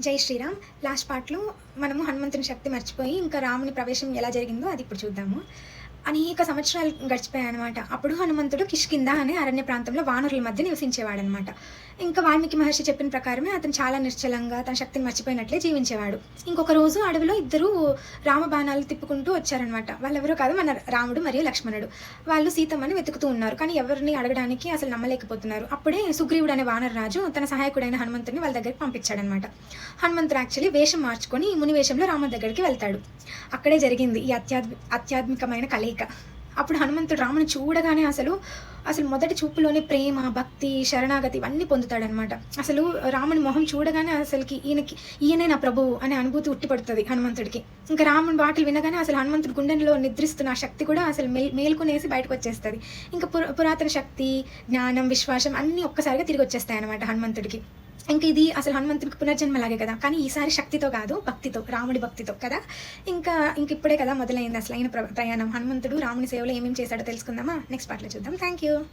జై శ్రీరామ్. లాస్ట్ పార్ట్లో మనము హనుమంతుని శక్తి మర్చిపోయి ఇంకా రాముని ప్రవేశం ఎలా జరిగిందో అది ఇప్పుడు చూద్దాము. అనేక సంవత్సరాలు గడిచిపోయాయన్నమాట. అప్పుడు హనుమంతుడు కిష్కింద అనే అరణ్య ప్రాంతంలో వానరుల మధ్య నివసించేవాడు అనమాట ఇంకా వాల్మీకి మహర్షి చెప్పిన ప్రకారమే అతను చాలా నిశ్చలంగా తన శక్తిని మర్చిపోయినట్లే జీవించేవాడు. ఇంకొక రోజు అడవిలో ఇద్దరు రామబాణాలు తిప్పుకుంటూ వచ్చారనమాట వాళ్ళెవరో కాదు మన రాముడు మరియు లక్ష్మణుడు. వాళ్ళు సీతమ్మని వెతుకుతూ ఉన్నారు. కానీ ఎవరిని అడగడానికి అసలు నమ్మలేకపోతున్నారు. అప్పుడే సుగ్రీవుడు అనే వానరరాజు తన సహాయకుడైన హనుమంతుడిని వాళ్ళ దగ్గరికి పంపించాడనమాట హనుమంతుడు యాక్చువల్లీ వేషం మార్చుకొని ముని వేషంలో రాముడి దగ్గరికి వెళ్తాడు. అక్కడే జరిగింది ఈ అత్యాధ్ అత్యాత్మికమైన కలయిక అప్పుడు హనుమంతుడు రాముని చూడగానే అసలు అసలు మొదటి చూపులోనే ప్రేమ భక్తి శరణాగతి ఇవన్నీ పొందుతాడనమాట. అసలు రాముని మొహం చూడగానే అసలుకి ఈయనకి ఈయనే నా ప్రభువు అనే అనుభూతి ఉట్టిపడుతుంది హనుమంతుడికి. ఇంకా రాముని మాటలు వినగానే అసలు హనుమంతుడి గుండెల్లో నిద్రిస్తున్న శక్తి కూడా అసలు మేల్ మేల్కొనేసి బయటకు వచ్చేస్తుంది. ఇంకా పురాతన శక్తి జ్ఞానం విశ్వాసం అన్నీ ఒక్కసారిగా తిరిగి వచ్చేస్తాయి అనమాట హనుమంతుడికి. ఇంకా ఇది అసలు హనుమంతుడికి పునర్జన్మలాగే కదా. కానీ ఈసారి శక్తితో కాదు భక్తితో రాముడి భక్తితో కదా. ఇంకా ఇంక ఇప్పుడే కదా మొదలైంది అసలు ప్ర- ప్రయాణం. హనుమంతుడు రాముని సేవలో ఏమేమి చేశాడో తెలుసుకుందామా? నెక్స్ట్ పాటలో చూద్దాం. Thank you